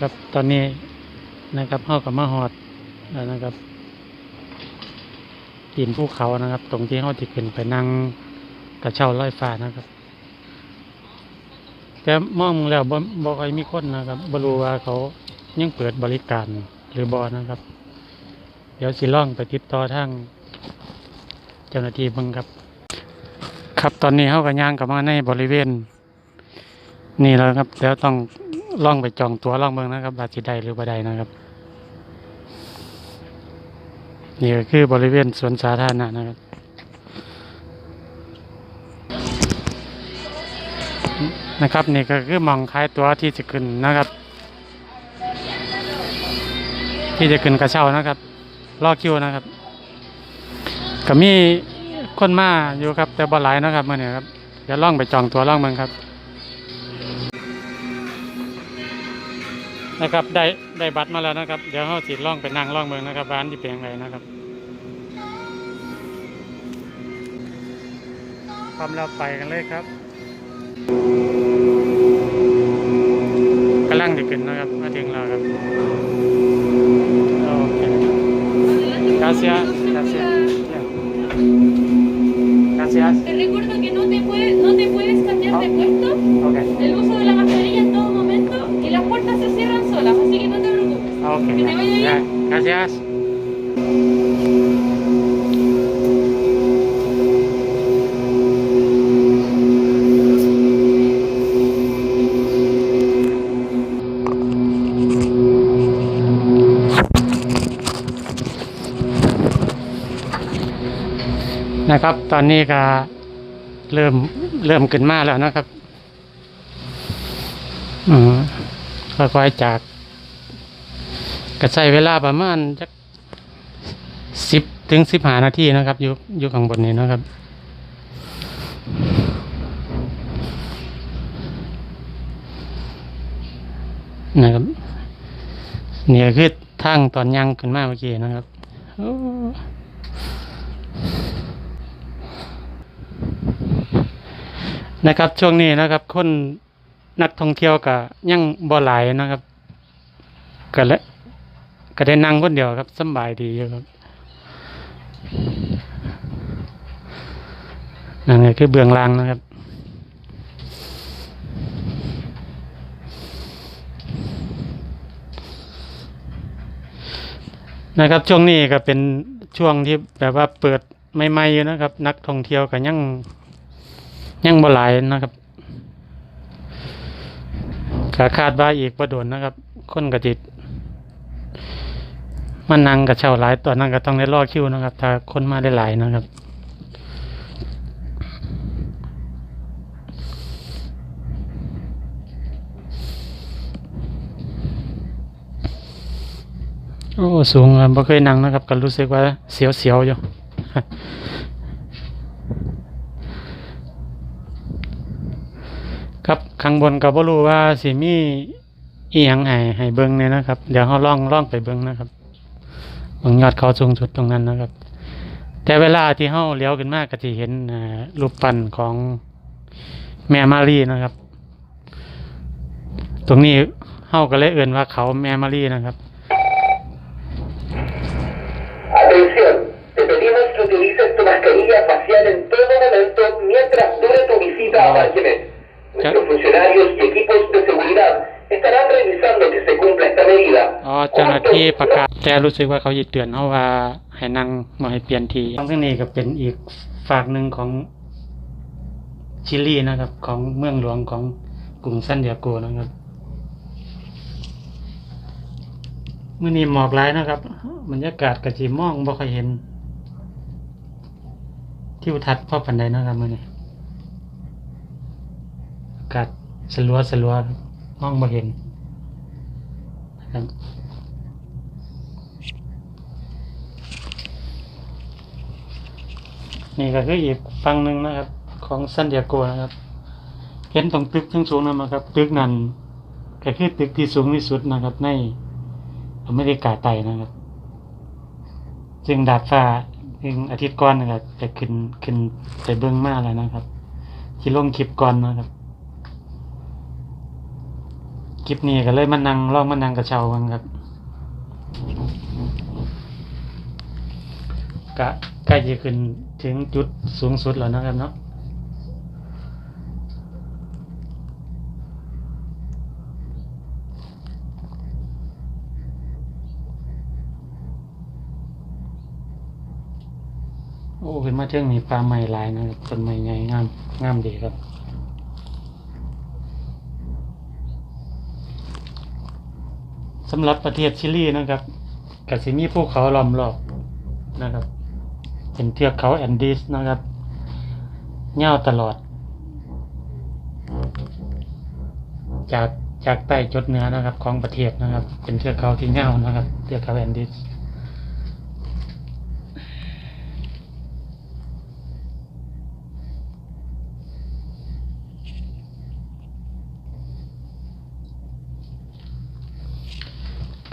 ครับตอนนี้นะครับเข้ากับมาหอดแล้วนะครับตีนภูเขานะครับ ตรงที่เขาที่ขึ้นไปนั่งกระเช้าลอยฟ้านะครับแต่มองแล้วบ่บ่ค่อยมีคนนะครับบ่รู้ว่าเขายังเปิดบริการหรือบอนะครับ เดี๋ยวสิล่องไปติดต่อทางเจ้าหน้าที่บิ่งครับ ครับตอนนี้เขาก็ย่างกับมาในบริเวณ นี่แล้วครับเดี๋ยวต้อง ล่องไปจองตัวล่องเบิ่งนะครับว่าสิได้หรือบ่ได้นะครับ นี่ก็คือบริเวณสวนสาธารณะนะครับนะครับนี่ก็คือมองขายตัวที่จะขึ้นนะครับ ที่จะขึ้นกระเช้านะครับรอคิวนะครับก็มีคนมาอยู่ครับแต่บ่หลายนะครับเมื่อนี้ครับเดี๋ยวล่องไปจองตัวล่องเมืองครับ นะครับได้ได้บัตรมาแล้วนะครับ เดี๋ยวเขาสิล่องไปนั่งล่องเมืองนะครับร้านที่เป็นยังไงนะครับพร้อมแล้วไปกันเลยครับกำลังจะขึ้นนะครับมาถึงแล้วครับโอเค gracias gracias gracias Te recuerdo que no te, puedes, no te puedes cambiar de Ah. puesto, okay el uso ya, gracias นะครับ ตอนนี้ก็เริ่มเริ่มขึ้นมาแล้วนะครับ อืมค่อยๆจาก ก็ใช้เวลาประมาณจักสิบถึงสิบหานาทีนะครับอยู่อยู่ข้างบนนี้นะครับ นะครับนี่ก็คือทางตอนยังขึ้นมาเมื่อกี้นะครับนะครับช่วงนี้นะครับ คนนักท่องเที่ยวก็ยังบ่หลายนะครับก็เลย ก็ได้นั่งคนเดียวครับสบายดีอยู่ครับนั่นก็คือเบื้องล่างนะครับนะครับช่วงนี้ก็เป็นช่วงที่แบบว่าเปิดใหม่ๆอยู่นะครับ นักท่องเที่ยวก็ยังยังบ่หลายนะครับก็คาดว่าอีกประโดนนะครับ คนกระจิต มันนั่งกับเช่าหลายตัวนั่งก็ต้องได้รอคิวนะครับ ถ้าคนมาได้หลายนะครับโอ้สูงอะบ่เคยนั่งนะครับ ก็รู้สึกว่าเสียวๆอยู่ครับข้างบนก็บ่รู้ว่าสิมีเอียงให้ให้เบิ่งเนี่ยนะครับ เดี๋ยวเฮาล่องล่องไปเบิ่งนะครับ เบิ่งยอดเขาสูงสุดตรงนั้นนะครับ แต่เวลาที่เฮาเลี้ยวขึ้นมาก็สิเห็นอ่ารูปปั้นของแม่มารีนะครับ ตรงนี้เฮาก็เลยเอื่นว่าเขาแม่มารีนะครับ Atención, te pedimos que utilices tu mascarilla facial en todo momento mientras dure tu visita a Barquemet. Nuestros funcionarios y equipos de seguridad estarán revisando que se cumpla esta medida. อ๋อเจ้าหน้าที่ประกาศแต่รู้สึกว่าเขาจะเตือนเขาว่าให้นั่งมาให้เปลี่ยนทีทั้งที่นี่ก็เป็นอีกฝากหนึ่งของชิลีนะครับ ของเมืองหลวงของกรุงซันเดียโกนะครับมื่อนี้หมอกหลายนะครับบรรยากาศกระจีมองบ่ค่อยเห็นทิวทัศน์พ่อปันใดนะครับมื่อนี้อากาศสลัวสลัวครับ มองบ่เห็นนะครับนี่ก็คืออีกฝั่งหนึ่งนะครับ ของซันเดียโกนะครับ เห็นตรงตึกทั้งสูงนั่นนะครับ ตึกนั้นก็คือตึกที่สูงที่สุดนะครับ ในอเมริกาใต้นะครับ ซึ่งดาดฟ้าซึ่งอาทิตย์ก่อนนะครับจะขึ้นขึ้นไปเบื้องมาแล้วนะครับ ที่ลงคลิปก่อนนะครับ คลิปนี้ก็เลยมานั่งลองมานั่งกระเช้ากันครับกะใกล้จะขึ้นถึงจุดสูงสุดแล้วนะครับเนาะโอ้ขึ้นมาเทิงมีปลาใหม่ลายนะครับต้นไม้ใหญ่งามงามดีครับ สำหรับประเทศชิลีนะครับกับสิมีภูเขาล้อมรอบนะครับ เป็นเทือกเขาแอนดีสนะครับเงาวตลอด จากจากใต้จดเหนือนะครับ ของประเทศนะครับ เป็นเทือกเขาที่เงาวนะครับ เทือกเขาแอนดีส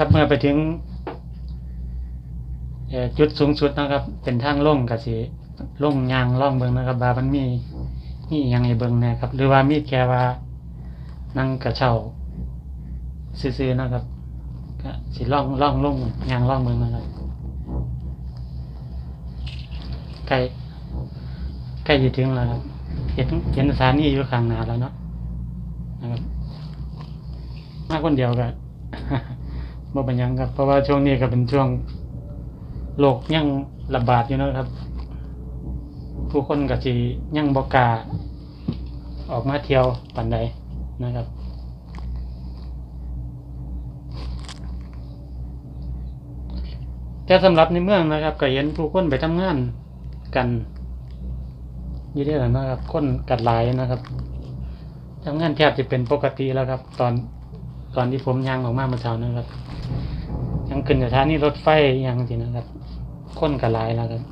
ครับเมื่อไปถึงจุดสูงสุดนะครับ เป็นทางล่งกับสิลงยางล่องเบิงนะครับว่ามันมีมียังให้เบิงนะครับ หรือว่ามีแค่ว่านั่งกระเช้าซื่อๆนะครับก็สิล่องล่องล่งยางล่องเบิงนะครับใกล้ใกล้จะถึงแล้วครับเห็นเห็นสถานีอยู่ข้างหน้าแล้วเนาะนะครับมาคนเดียวก็ บ่เป็นยังครับ เพราะว่าช่วงนี้ก็เป็นช่วงโรคยังระบาดอยู่นะครับ ผู้คนก็สิยังบ่กล้าออกมาเที่ยวปานใดนะครับแต่สำหรับในเมืองนะครับก็เห็นผู้คนไปทำงานกันยู่ได้แล้วนะครับ คนกัดลายนะครับทำงานแทบจะเป็นปกติแล้วครับ ตอน ตอนที่ผมย่างออกมาเมื่อเช้านะครับยังขึ้นสถานีรถไฟยังจริงนะครับค้นกัดหลายแล้วครับ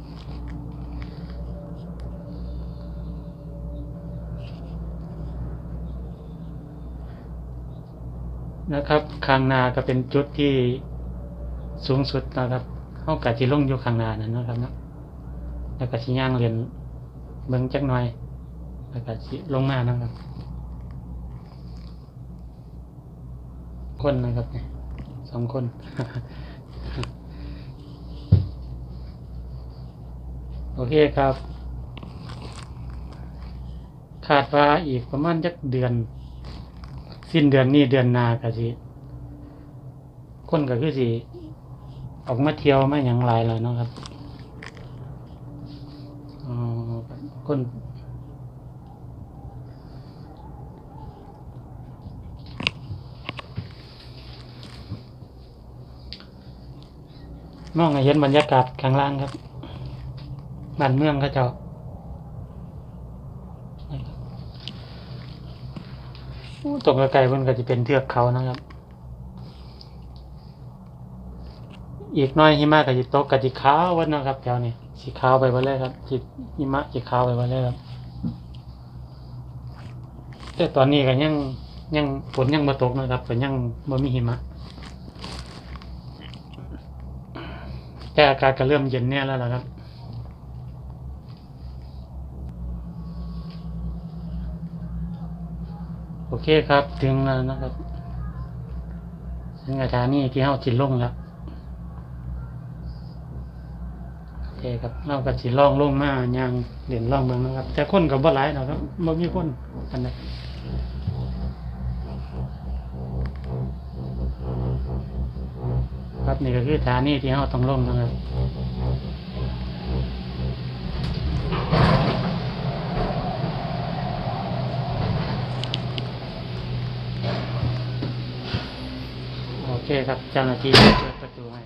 นะครับคางนาก็เป็นจุดที่สูงสุดนะครับเข้ากะที่ลงอยู่คางนานั่นนะครับนะแล้วก็ชิย่างเรียนเบิ้งจักหน่อยแล้วก็ชิลงมานะครับ คนนะครับเนี่ยสองคนโอเคครับ คาดว่าอีกประมาณจักเดือน สิ้นเดือนนี้เดือนนาก็สิคนก็คือสิออกมาเที่ยวมาอย่างไรแล้วเนาะครับอ๋อคน มองเห็นบรรยากาศข้างล่างครับบ้านเมืองเขาเจ้าตรงไกลๆมันก็จะเป็นเทือกเขานะครับ อีกน้อยหิมะก็จะตกก็จะขาววันนะครับแถวนี้สีขาวไปหมดเลยครับจิหิมะจะขาวไปหมดเลยครับ แต่ตอนนี้ก็ยังยังฝนยังมาตกนะครับก็ยังบ่มีหิมะ แต่อากาศก็เริ่มเย็นแน่แล้วล่ะครับโอเคครับ ถึงแล้วนะครับถึงสถานีที่เฮาจิลงแล้วโอเคครับเราก็สิล่องลงมาย่างเด่นล่องเมืองนะครับ แต่คนก็บ่หลายหรอกครับบ่มีคนอันใด ครับนี่ก็คือสถานีที่เฮาต้องลงนะครับโอเคครับเจ้าหน้าที่เปิดประตูให้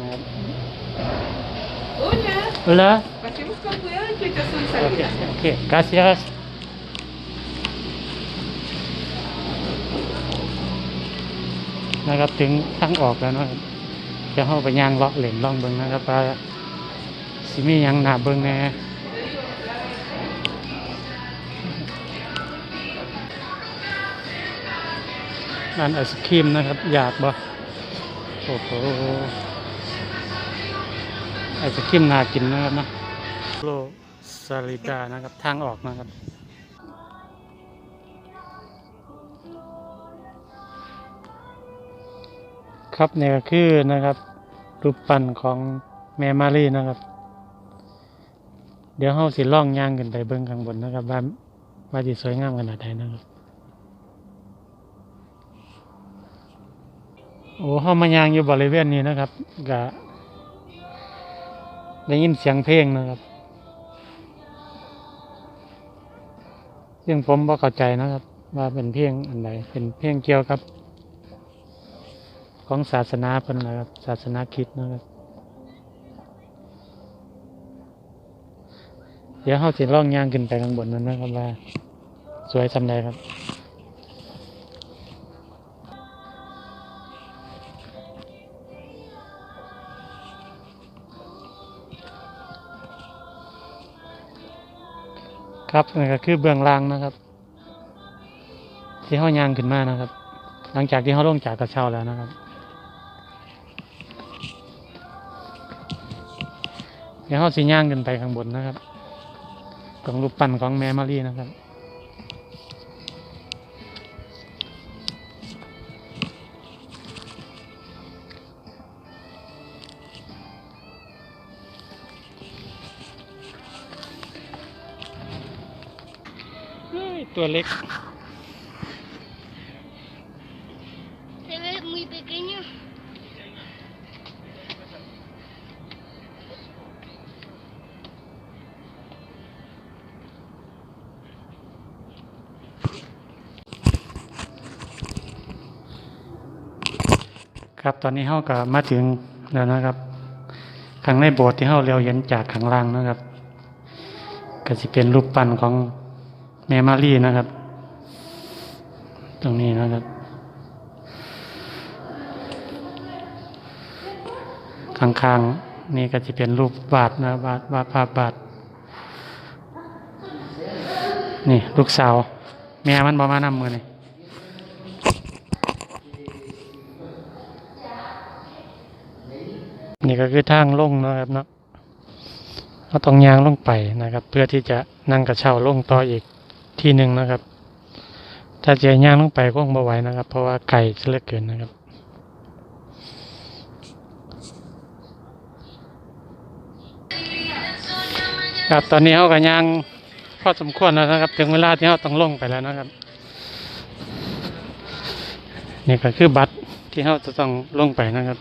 นะครับ Hola, เอาละ pasemos con cuidado y que te son โอเค salida. โอเค gracias นะครับถึงทางออกแล้วนะครับ จะเข้าไปย่างเลาะเหล่นล่องเบิงนะครับว่าสิมียังหนาเบิงแน่ร้านไอศครีมนะครับ อยากบ่โอ้โหไอศครีมน่ากินนะครับนะโลซาลิดานะครับ ทางออกนะครับ ครับเนี่ยก็คือนะครับรูปปั้นของแม่มารีนะครับ เดี๋ยวเฮาสิล่องย่างขึ้นไปเบิ่งข้างบนนะครับว่าว่าสิสวยงามขนาดไหนนะครับโอ้เฮามาย่างอยู่บริเวณนี้นะครับก็ได้ยินเสียงเพลงนะครับซึ่งผมบ่เข้าใจนะครับ ว่าเป็นเพลงอันใดเป็นเพลงเกี่ยวกับ ของศาสนาเพิ่นนะครับ ศาสนาคิดนะครับ เดี๋ยวเฮาสิล่องย่างขึ้นไปข้างบนนั้นนะครับว่า สวยสำใดครับครับนี่ก็คือเบื้องล่างนะครับ ที่เฮาย่างขึ้นมานะครับ หลังจากที่เฮาลงจากกระเช้าแล้วนะครับ ดี๋ยวเฮาสิย่างขึ้นไปข้างบนนะครับตรงรูปปั้นของแม่มารีนะครับเฮ้ยตัวเล็ก ครับตอนนี้เฮาก็มาถึงแล้วนะครับข้างในโบสถ์ที่เฮาเรียวเห็นจากข้างล่างนะครับก็สิเป็นรูปปั้นของแม่มารีนะครับ ตรงนี้นะครับ ข้างๆนี่ก็จะเป็นรูปบาทนะบาทวาดภาพบาทนี่ลูกสาว แม่มันบอมานำมือนี่ นี่ก็คือทางลงนะครับเนาะเราต้องยางลงไปนะครับ เพื่อที่จะนั่งกระเช้าลงต่ออีกที่หนึ่งนะครับ ถ้าจะย่างลงไปก็คงบ่ไหวนะครับ เพราะว่าไก่เลือเกินนะครับครับตอนนี้เขาก็ยางพอสมควรแล้วนะครับ ถึงเวลาที่เขาต้องลงไปแล้วนะครับ นี่ก็คือบัตรที่เขาจะต้องลงไปนะครับ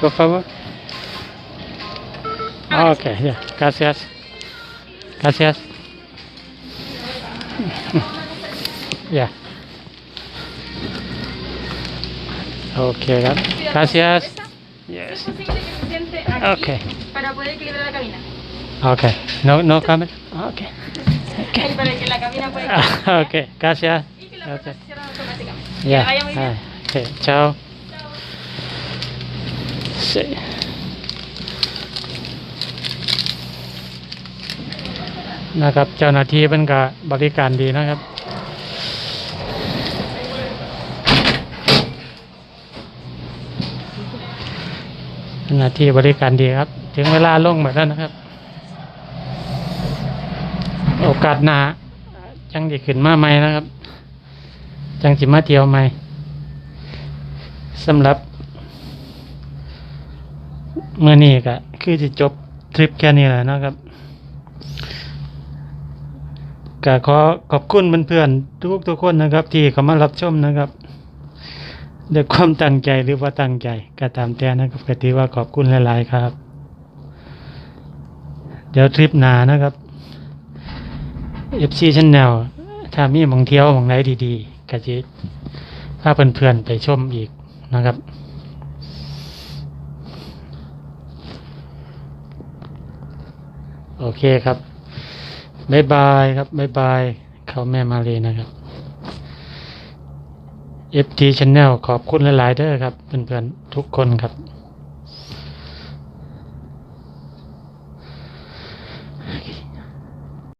Por favor. Ah, ok, ya. Gracias. Gracias. Ya. Ok, gra- gracias. Yes. Es posible que se siente aquí Ok. para poder equilibrar la cabina. Ok. No, no camera. Ok. Ahí para que la cabina pueda Ah, ok, gracias. y que la puerta se automáticamente. Que vaya muy bien. Ah, ok, chao. Sí นะครับ เจ้าหน้าที่เป็นกับบริการดีนะครับเจ้าหน้าที่บริการดีครับ ถึงเวลาลงหมดแล้วนะครับ โอกาสหน้าจังจะขึ้นมาใหม่นะครับ จังจิมาเที่ยวใหม่สำหรับ เมื่อนี้ก็คือจะจบทริปแค่นี้แหละนะครับก็ขอขอบคุณเพื่อนๆทุกทุกคนนะครับ ที่เข้ามารับชมนะครับด้วยความตั้งใจหรือว่าตั้งใจก็ตามแต่นะครับก็ถือว่าขอบคุณหลายๆครับ เดี๋ยวทริปหนานะครับ FC Channel ถ้ามีหมองเที่ยวหมองไหนดีๆก็จะพาเพื่อนๆไปชมอีกนะครับ โอเคครับบายบายครับบายบายเขาแม่มาเลยนะครับ FT Channel ขอบคุณหลาย ๆ เด้อครับ เพื่อน ๆ ทุกคนครับ